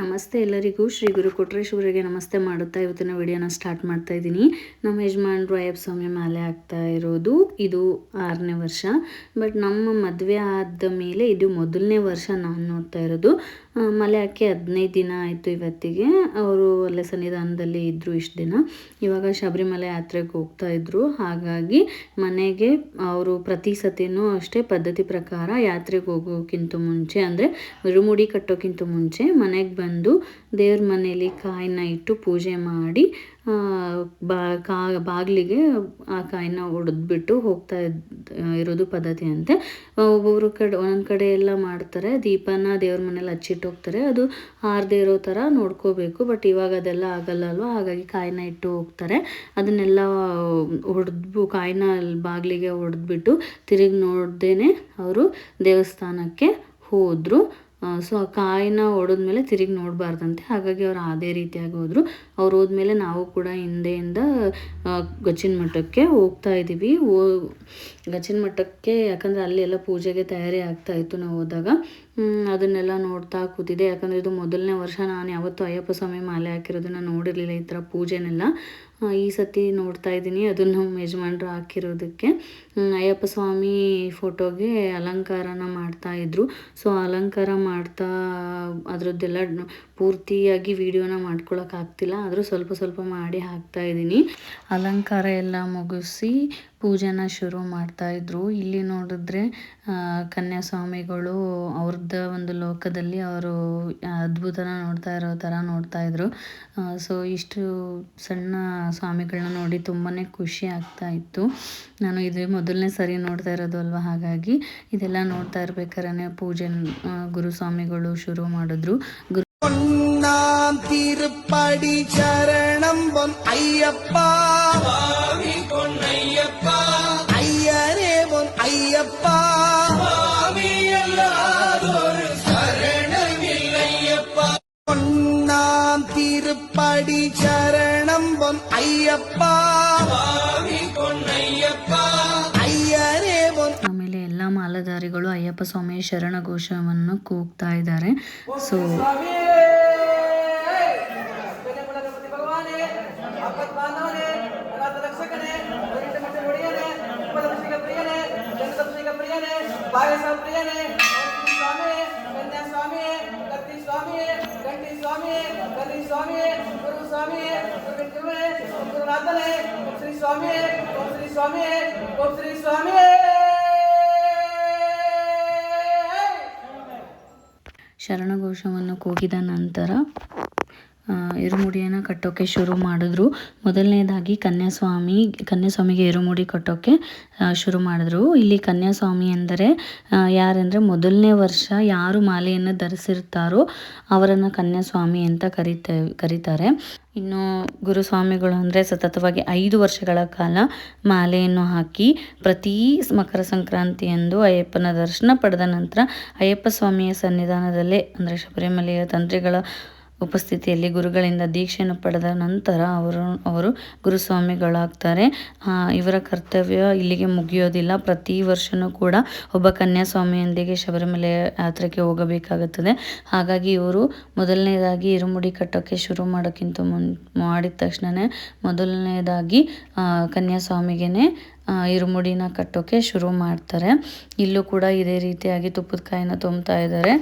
ನಮಸ್ತೆ ಎಲ್ಲರಿಗೂ. ಶ್ರೀ ಗುರು ಕೊಟ್ರೇಶ್ವರಿಗೆ ನಮಸ್ತೆ ಮಾಡುತ್ತಾ ಇವತ್ತಿನ ವಿಡಿಯೋನ ಸ್ಟಾರ್ಟ್ ಮಾಡ್ತಾ ಇದ್ದೀನಿ. ನಮ್ಮ ಯಜಮಾನ್ರು ಅಯ್ಯಪ್ಪ ಸ್ವಾಮಿ ಮಾಲೆ ಆಗ್ತಾ ಇರೋದು ಇದು ಆರನೇ ವರ್ಷ. ಬಟ್ ನಮ್ಮ ಮದುವೆ ಆದ ಮೇಲೆ ಇದು ಮೊದಲನೇ ವರ್ಷ ನಾನು ನೋಡ್ತಾ ಇರೋದು. ಮಲೆ ಹಾಕಿ ಹದಿನೈದು ದಿನ ಆಯಿತು ಇವತ್ತಿಗೆ. ಅವರು ಅಲ್ಲೇ ಸನ್ನಿಧಾನದಲ್ಲಿ ಇದ್ದರು ಇಷ್ಟು ದಿನ. ಇವಾಗ ಶಬರಿಮಲೆ ಯಾತ್ರೆಗೆ ಹೋಗ್ತಾ ಇದ್ರು. ಹಾಗಾಗಿ ಮನೆಗೆ ಅವರು ಪ್ರತಿ ಸತಿನೂ ಅಷ್ಟೇ ಪದ್ಧತಿ ಪ್ರಕಾರ ಯಾತ್ರೆಗೆ ಹೋಗೋಕ್ಕಿಂತ ಮುಂಚೆ, ಅಂದರೆ ಮುಡಿ ಕಟ್ಟೋಕ್ಕಿಂತ ಮುಂಚೆ ಮನೆಗೆ ಬಂದು ದೇವ್ರ ಮನೇಲಿ ಕಾಯಿನ ಇಟ್ಟು ಪೂಜೆ ಮಾಡಿ ಬಾ, ಕಾ, ಬಾಗಿಲಿಗೆ ಆ ಕಾಯಿನ ಹೊಡೆದ್ಬಿಟ್ಟು ಹೋಗ್ತಾ ಇರೋದು ಪದ್ಧತಿ ಅಂತೆ. ಒಬ್ಬೊಬ್ರು ಕಡೆ, ಒಂದೊಂದು ಕಡೆ ಎಲ್ಲ ಮಾಡ್ತಾರೆ, ದೀಪನ ದೇವ್ರ ಮನೇಲಿ ಹಚ್ಚಿಟ್ಟು ಹೋಗ್ತಾರೆ. ಅದು ಆರದೇ ಇರೋ ಥರ ನೋಡ್ಕೋಬೇಕು, ಬಟ್ ಇವಾಗ ಅದೆಲ್ಲ ಆಗಲ್ಲ ಅಲ್ವಾ? ಹಾಗಾಗಿ ಕಾಯಿನ ಇಟ್ಟು ಹೋಗ್ತಾರೆ. ಅದನ್ನೆಲ್ಲ ಹೊಡೆದ್ಬು ಕಾಯಿನ ಬಾಗಿಲಿಗೆ ಹೊಡೆದ್ಬಿಟ್ಟು ತಿರುಗಿ ನೋಡ್ದೇನೆ ಅವರು ದೇವಸ್ಥಾನಕ್ಕೆ ಹೋದರು. ಸೊ ಆ ಕಾಯಿನ ಮೇಲೆ ತಿರುಗಿ ನೋಡಬಾರ್ದಂತೆ. ಹಾಗಾಗಿ ಅವ್ರು ಅದೇ ರೀತಿಯಾಗಿ ಹೋದರು. ಅವ್ರು ಹೋದ್ಮೇಲೆ ನಾವು ಕೂಡ ಹಿಂದೆಯಿಂದ ಗಚ್ಚಿನ ಮಠಕ್ಕೆ ಹೋಗ್ತಾ ಇದ್ದೀವಿ. ಓ ಗಚ್ಚಿನ ಮಠಕ್ಕೆ, ಯಾಕಂದರೆ ಅಲ್ಲಿ ಎಲ್ಲ ಪೂಜೆಗೆ ತಯಾರಿ ಆಗ್ತಾ ಇತ್ತು ನಾವು ಹೋದಾಗ. ಅದನ್ನೆಲ್ಲ ನೋಡ್ತಾ ಕೂತಿದ್ದೆ. ಯಾಕಂದರೆ ಇದು ಮೊದಲನೇ ವರ್ಷ, ನಾನು ಯಾವತ್ತೂ ಅಯ್ಯಪ್ಪ ಸ್ವಾಮಿ ಮಾಲೆ ಹಾಕಿರೋದನ್ನ ನೋಡಿರಲಿಲ್ಲ, ಈ ಥರ ಪೂಜೆನೆಲ್ಲ. ಈ ಸತಿ ನೋಡ್ತಾ ಇದ್ದೀನಿ, ಅದನ್ನು ನಮ್ಮ ಯಜಮಾನ್ರು ಹಾಕಿರೋದಕ್ಕೆ. ಅಯ್ಯಪ್ಪ ಸ್ವಾಮಿ ಫೋಟೋಗೆ ಅಲಂಕಾರನ ಮಾಡ್ತಾ ಇದ್ರು. ಸೊ, ಅಲಂಕಾರ ಮಾಡ್ತಾ, ಅದರದ್ದೆಲ್ಲ ಪೂರ್ತಿಯಾಗಿ ವಿಡಿಯೋನ ಮಾಡ್ಕೊಳಕ್ಕಾಗ್ತಿಲ್ಲ. ಆದರೂ ಸ್ವಲ್ಪ ಸ್ವಲ್ಪ ಮಾಡಿ ಹಾಕ್ತಾ ಇದ್ದೀನಿ. ಅಲಂಕಾರ ಎಲ್ಲ ಮುಗಿಸಿ ಪೂಜೆನ ಶುರು ಮಾಡ್ತಾ ಇದ್ರು. ಇಲ್ಲಿ ನೋಡಿದ್ರೆ ಕನ್ಯಾಸ್ವಾಮಿಗಳು ಅವ್ರದ್ದ ಒಂದು ಲೋಕದಲ್ಲಿ ಅವರು ಅದ್ಭುತನ ನೋಡ್ತಾ ಇರೋ ಥರ ನೋಡ್ತಾ ಇದ್ರು. ಸೊ ಇಷ್ಟು ಸಣ್ಣ ಸ್ವಾಮಿಗಳನ್ನ ನೋಡಿ ತುಂಬಾ ಖುಷಿ ಆಗ್ತಾ ಇತ್ತು. ನಾನು ಇದೇ ಮೊದಲನೇ ಸರಿ ನೋಡ್ತಾ ಇರೋದು ಅಲ್ವಾ? ಹಾಗಾಗಿ ಇದೆಲ್ಲ ನೋಡ್ತಾ ಇರ್ಬೇಕಾದ್ರೆ ಪೂಜೆ ಗುರುಸ್ವಾಮಿಗಳು ಶುರು ಮಾಡಿದ್ರು. பொன்னாம் திருப்படி சரணம் பொன் ஐயப்பா பொன்னையப்பா ஐயரே பொன் ஐயப்பா சரணமில்லையப்பா பொன்னாம் திருப்படி சரணம் பொன் ஐயப்பா பொன்னையப்பா ஐயரே பொன் ಆಮೇಲೆ ಎಲ್ಲ ಮಾಲಧಾರಿಗಳು ಅಯ್ಯಪ್ಪ ಸ್ವಾಮಿಯ ಶರಣ ಘೋಷವನ್ನು ಕೂಗ್ತಾ ಇದ್ದಾರೆ ಸೊ ಭಗವಾನೇ ಆಪತ್ ಬಾಂಧವನೇ ಅನಾಥ ರಕ್ಷಕನೇ ಮತ್ತೆ ಒಡೆಯನೇ ಉಪದರ್ಶಿಕ ಪ್ರಿಯನೇ ಜನತರ್ಶಿಕ ಪ್ರಿಯನೇ ಪಾಯಸ ಪ್ರಿಯನೇ ಸ್ವಾಮಿ ಕನ್ಯಾ ಸ್ವಾಮಿ ಕತ್ತಿ ಸ್ವಾಮಿ ಗಂಟಿ ಸ್ವಾಮಿ ಗರಿ ಸ್ವಾಮಿ ಗುರು ಸ್ವಾಮಿ ಗುರುವೆ ಗುರುನಾಥನೇ ಶ್ರೀ ಸ್ವಾಮಿ ಶ್ರೀ ಸ್ವಾಮಿ ಓಂ ಶ್ರೀ ಸ್ವಾಮಿ ಶರಣಘೋಷವನ್ನು ಕೂಗಿದ ನಂತರ ಇರುಮುಡಿಯನ್ನು ಕಟ್ಟೋಕ್ಕೆ ಶುರು ಮಾಡಿದ್ರು. ಮೊದಲನೇದಾಗಿ ಕನ್ಯಾಸ್ವಾಮಿ, ಕನ್ಯಾಸ್ವಾಮಿಗೆ ಇರುಮುಡಿ ಕಟ್ಟೋಕ್ಕೆ ಶುರು ಮಾಡಿದ್ರು. ಇಲ್ಲಿ ಕನ್ಯಾಸ್ವಾಮಿ ಎಂದರೆ ಯಾರೆಂದರೆ ಮೊದಲನೇ ವರ್ಷ ಯಾರು ಮಾಲೆಯನ್ನು ಧರಿಸಿರ್ತಾರೋ ಅವರನ್ನು ಕನ್ಯಾಸ್ವಾಮಿ ಅಂತ ಕರಿತ, ಕರೀತಾರೆ. ಇನ್ನು ಗುರುಸ್ವಾಮಿಗಳು ಅಂದರೆ ಸತತವಾಗಿ ಐದು ವರ್ಷಗಳ ಕಾಲ ಮಾಲೆಯನ್ನು ಹಾಕಿ ಪ್ರತಿ ಮಕರ ಸಂಕ್ರಾಂತಿಯಂದು ಅಯ್ಯಪ್ಪನ ದರ್ಶನ ಪಡೆದ ನಂತರ ಅಯ್ಯಪ್ಪ ಸ್ವಾಮಿಯ ಸನ್ನಿಧಾನದಲ್ಲೇ ಅಂದರೆ ಶಬರಿಮಲೆಯ ತಂತ್ರಿಗಳ ಉಪಸ್ಥಿತಿಯಲ್ಲಿ ಗುರುಗಳಿಂದ ದೀಕ್ಷೆಯನ್ನು ಪಡೆದ ನಂತರ ಅವರು ಅವರು ಗುರುಸ್ವಾಮಿಗಳಾಗ್ತಾರೆ. ಇವರ ಕರ್ತವ್ಯ ಇಲ್ಲಿಗೆ ಮುಗಿಯೋದಿಲ್ಲ. ಪ್ರತಿ ವರ್ಷವೂ ಕೂಡ ಒಬ್ಬ ಕನ್ಯಾಸ್ವಾಮಿಯೊಂದಿಗೆ ಶಬರಿಮಲೆ ಯಾತ್ರೆಗೆ ಹೋಗಬೇಕಾಗುತ್ತದೆ. ಹಾಗಾಗಿ ಇವರು ಮೊದಲನೇದಾಗಿ ಇರುಮುಡಿ ಕಟ್ಟೋಕ್ಕೆ ಶುರು ಮಾಡೋಕ್ಕಿಂತ ಮುನ್, ಮಾಡಿದ ತಕ್ಷಣವೇ ಮೊದಲನೇದಾಗಿ ಕನ್ಯಾಸ್ವಾಮಿಗೆ ಇರುಮುಡಿನ ಕಟ್ಟೋಕ್ಕೆ ಶುರು ಮಾಡ್ತಾರೆ. ಇಲ್ಲೂ ಕೂಡ ಇದೇ ರೀತಿಯಾಗಿ ತುಪ್ಪದ ಕಾಯಿನ ತುಂಬ್ತಾ ಇದ್ದಾರೆ.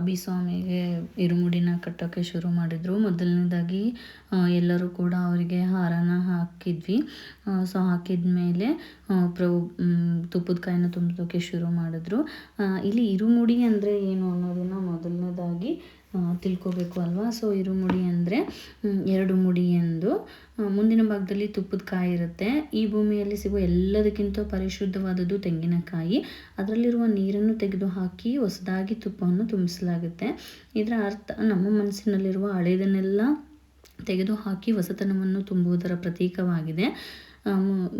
ಅಭಿಸ್ವಾಮಿಗೆ ಇರುಮುಡಿನ ಕಟ್ಟೋಕ್ಕೆ ಶುರು ಮಾಡಿದರು. ಮೊದಲನೇದಾಗಿ ಎಲ್ಲರೂ ಕೂಡ ಅವರಿಗೆ ಹಾರನ ಹಾಕಿದ್ವಿ. ಸೊ ಹಾಕಿದ ಮೇಲೆ ಪ್ರಭು ತುಪ್ಪದ ಕಾಯಿನ ತುಂಬಿಸೋಕ್ಕೆ ಶುರು ಮಾಡಿದ್ರು. ಇಲ್ಲಿ ಇರುಮುಡಿ ಅಂದರೆ ಏನು ಅನ್ನೋದನ್ನು ಮೊದಲನೇದಾಗಿ ತಿಳ್ಕೊಬೇಕು ಅಲ್ವಾ? ಸೊ ಇರು ಮುಡಿ ಅಂದರೆ ಎರಡು ಮುಡಿ ಎಂದು. ಮುಂದಿನ ಭಾಗದಲ್ಲಿ ತುಪ್ಪದ ಕಾಯಿ ಇರುತ್ತೆ. ಈ ಭೂಮಿಯಲ್ಲಿ ಸಿಗುವ ಎಲ್ಲದಕ್ಕಿಂತ ಪರಿಶುದ್ಧವಾದದ್ದು ತೆಂಗಿನಕಾಯಿ. ಅದರಲ್ಲಿರುವ ನೀರನ್ನು ತೆಗೆದುಹಾಕಿ ಹೊಸದಾಗಿ ತುಪ್ಪವನ್ನು ತುಂಬಿಸಲಾಗುತ್ತೆ. ಇದರ ಅರ್ಥ, ನಮ್ಮ ಮನಸ್ಸಿನಲ್ಲಿರುವ ಹಳೆಯದನ್ನೆಲ್ಲ ತೆಗೆದುಹಾಕಿ ಹೊಸತನವನ್ನು ತುಂಬುವುದರ ಪ್ರತೀಕವಾಗಿದೆ.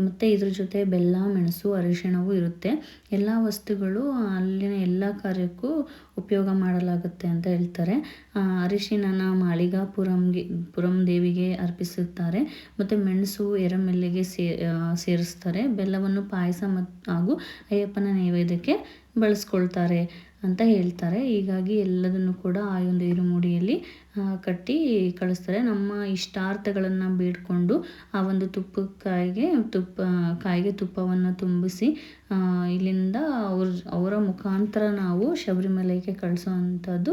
ಮತ್ತೆ ಇದ್ರ ಜೊತೆ ಬೆಲ್ಲ, ಮೆಣಸು, ಅರಿಶಿಣವು ಇರುತ್ತೆ. ಎಲ್ಲ ವಸ್ತುಗಳು ಅಲ್ಲಿನ ಎಲ್ಲ ಕಾರ್ಯಕ್ಕೂ ಉಪಯೋಗ ಮಾಡಲಾಗುತ್ತೆ ಅಂತ ಹೇಳ್ತಾರೆ. ಅರಿಶಿಣನ ಮಾಳಿಗಾಪುರಂಗೆ, ಪುರಂ ದೇವಿಗೆ ಅರ್ಪಿಸುತ್ತಾರೆ. ಮತ್ತು ಮೆಣಸು ಎರಮೆಲ್ಲಿಗೆ ಸೇರಿಸ್ತಾರೆ. ಬೆಲ್ಲವನ್ನು ಪಾಯಸ ಮತ್ತು ಹಾಗೂ ಅಯ್ಯಪ್ಪನ ನೈವೇದ್ಯಕ್ಕೆ ಬಳಸ್ಕೊಳ್ತಾರೆ ಅಂತ ಹೇಳ್ತಾರೆ. ಹೀಗಾಗಿ ಎಲ್ಲದನ್ನು ಕೂಡ ಆ ಒಂದು ಇರುಮುಡಿಯಲ್ಲಿ ಕಟ್ಟಿ ಕಳಿಸ್ತಾರೆ. ನಮ್ಮ ಇಷ್ಟಾರ್ಥಗಳನ್ನು ಬೇಡಿಕೊಂಡು ಆ ಒಂದು ತುಪ್ಪಕ್ಕಾಯಿಗೆ ತುಪ್ಪ, ಕಾಯಿಗೆ ತುಪ್ಪವನ್ನು ತುಂಬಿಸಿ ಇಲ್ಲಿಂದ ಅವ್ರ, ಅವರ ಮುಖಾಂತರ ನಾವು ಶಬರಿಮಲೆಗೆ ಕಳಿಸೋವಂಥದ್ದು ಅಂಥದ್ದು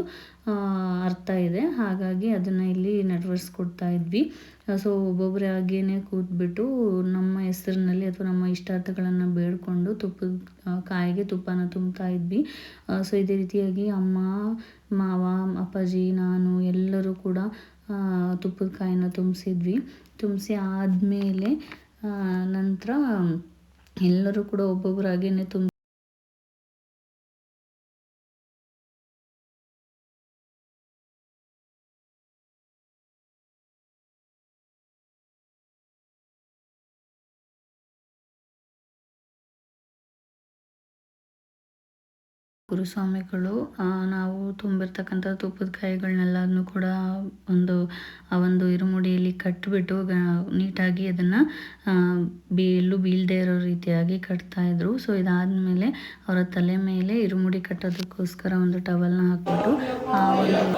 ಅರ್ಥ ಇದೆ. ಹಾಗಾಗಿ ಅದನ್ನು ಇಲ್ಲಿ ನೆರವೇರಿಸ್ಕೊಡ್ತಾ ಇದ್ವಿ. ಸೊ ಒಬ್ಬೊಬ್ಬರಾಗೇನೆ ಕೂತ್ಬಿಟ್ಟು ನಮ್ಮ ಹೆಸರಿನಲ್ಲಿ ಅಥವಾ ನಮ್ಮ ಇಷ್ಟಾರ್ಥಗಳನ್ನು ಬೇಡಿಕೊಂಡು ತುಪ್ಪದ ಕಾಯಿಗೆ ತುಪ್ಪನ ತುಂಬ್ತಾ ಇದ್ವಿ. ಸೊ ಇದೇ ರೀತಿಯಾಗಿ ಅಮ್ಮ, ಮಾವ, ಅಪ್ಪಾಜಿ, ನಾನು ಎಲ್ಲರೂ ಕೂಡ ತುಪ್ಪದ ಕಾಯಿನ ತುಂಬಿಸಿದ್ವಿ. ತುಂಬಿಸಿ ಆದಮೇಲೆ ನಂತರ ಎಲ್ಲರೂ ಕೂಡ ಒಬ್ಬೊಬ್ಬರಾಗೇನೆ ತುಂಬ ಗುರುಸ್ವಾಮಿಗಳು ನಾವು ತುಂಬಿರ್ತಕ್ಕಂಥ ತುಪ್ಪದ ಕಾಯಿಗಳನ್ನೆಲ್ಲನೂ ಕೂಡ ಒಂದು ಆ ಒಂದು ಇರುಮುಡಿಯಲ್ಲಿ ಕಟ್ಟಿಬಿಟ್ಟು ನೀಟಾಗಿ ಅದನ್ನು ಬೀ ಬೀಳದೇ ಇರೋ ರೀತಿಯಾಗಿ ಕಟ್ತಾ ಇದ್ರು ಸೊ ಇದಾದಮೇಲೆ ಅವರ ತಲೆ ಮೇಲೆ ಇರುಮುಡಿ ಕಟ್ಟೋದಕ್ಕೋಸ್ಕರ ಒಂದು ಟವಲ್ನ ಹಾಕ್ಬಿಟ್ಟು ಆ ಒಂದು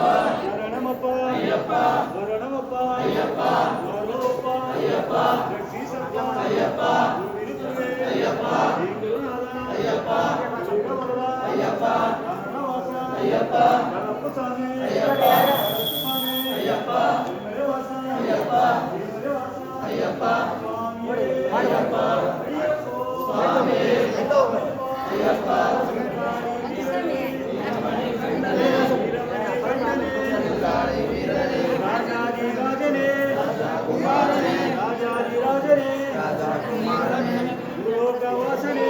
ರಾಜಾದಿರಾಜನೇ ರಾಜಕುಮಾರನೇ ರಾಜಾದಿರಾಜನೇ ಲೋಕವಾಸನೇ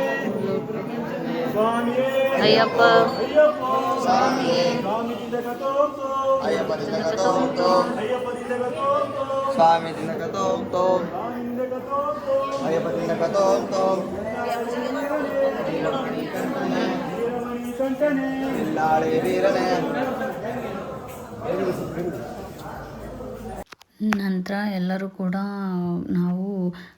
ಸ್ವಾಮಿಯೇ ಅಯ್ಯಪ್ಪ ಅಯ್ಯಪ್ಪ ಸ್ವಾಮಿಯೇ ವೀರನೇ ನಂತರ ಎಲ್ಲರೂ ಕೂಡ ನಾವು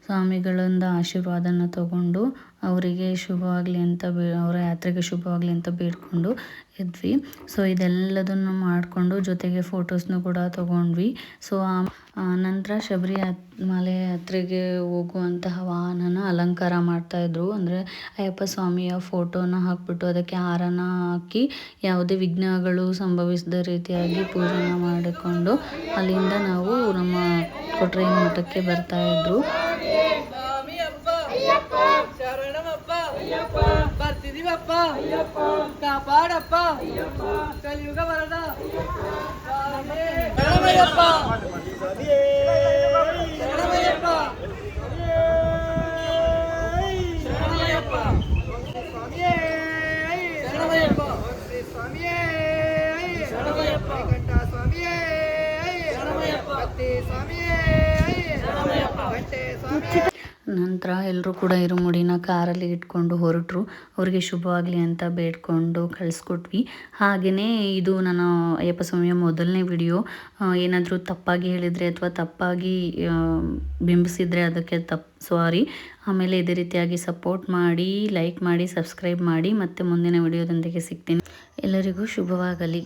ಸ್ವಾಮಿಗಳಿಂದ ಆಶೀರ್ವಾದನ ತಗೊಂಡು ಅವರಿಗೆ ಶುಭವಾಗಲಿ ಅಂತ ಬೇ ಅವರ ಯಾತ್ರೆಗೆ ಶುಭವಾಗಲಿ ಅಂತ ಬೇಡ್ಕೊಂಡು ಇದ್ವಿ ಸೊ ಇದೆಲ್ಲದನ್ನು ಮಾಡಿಕೊಂಡು ಜೊತೆಗೆ ಫೋಟೋಸ್ನು ಕೂಡ ತಗೊಂಡ್ವಿ ಸೊ ನಂತರ ಶಬರಿ ಮಲೆ ಹತ್ರಿಗೆ ಹೋಗುವಂತಹ ವಾಹನನ ಅಲಂಕಾರ ಮಾಡ್ತಾಯಿದ್ರು ಅಂದರೆ ಅಯ್ಯಪ್ಪ ಸ್ವಾಮಿಯ ಫೋಟೋನ ಹಾಕ್ಬಿಟ್ಟು ಅದಕ್ಕೆ ಹಾರನ ಹಾಕಿ ಯಾವುದೇ ವಿಘ್ನಗಳು ಸಂಭವಿಸದ ರೀತಿಯಾಗಿ ಪೂಜೆನ ಮಾಡಿಕೊಂಡು ಅಲ್ಲಿಂದ ನಾವು ನಮ್ಮ ಕೊಟ್ರೆ ಮಠಕ್ಕೆ ಬರ್ತಾಯಿದ್ರು சிரிவப்பா காப்பாடப்பா கலியுக வரதா. ரணமையப்பா ரணமையப்பா ನಂತರ ಎಲ್ಲರೂ ಕೂಡ ಇರುಮುಡಿನ ಕಾರಲ್ಲಿ ಇಟ್ಕೊಂಡು ಹೊರಟರು. ಅವರಿಗೆ ಶುಭವಾಗಲಿ ಅಂತ ಬೇಡ್ಕೊಂಡು ಕಳಿಸ್ಕೊಟ್ವಿ. ಹಾಗೆಯೇ ಇದು ನಾನು ಅಯ್ಯಪ್ಪ ಸ್ವಾಮಿಯ ಮೊದಲನೇ ವಿಡಿಯೋ. ಏನಾದರೂ ತಪ್ಪಾಗಿ ಹೇಳಿದರೆ ಅಥವಾ ತಪ್ಪಾಗಿ ಬಿಂಬಿಸಿದರೆ ಅದಕ್ಕೆ ತಪ್ಪು ಸಾರಿ ಆಮೇಲೆ ಇದೇ ರೀತಿಯಾಗಿ ಸಪೋರ್ಟ್ ಮಾಡಿ, ಲೈಕ್ ಮಾಡಿ, ಸಬ್ಸ್ಕ್ರೈಬ್ ಮಾಡಿ. ಮತ್ತೆ ಮುಂದಿನ ವಿಡಿಯೋದೊಂದಿಗೆ ಸಿಗ್ತೀನಿ. ಎಲ್ಲರಿಗೂ ಶುಭವಾಗಲಿ.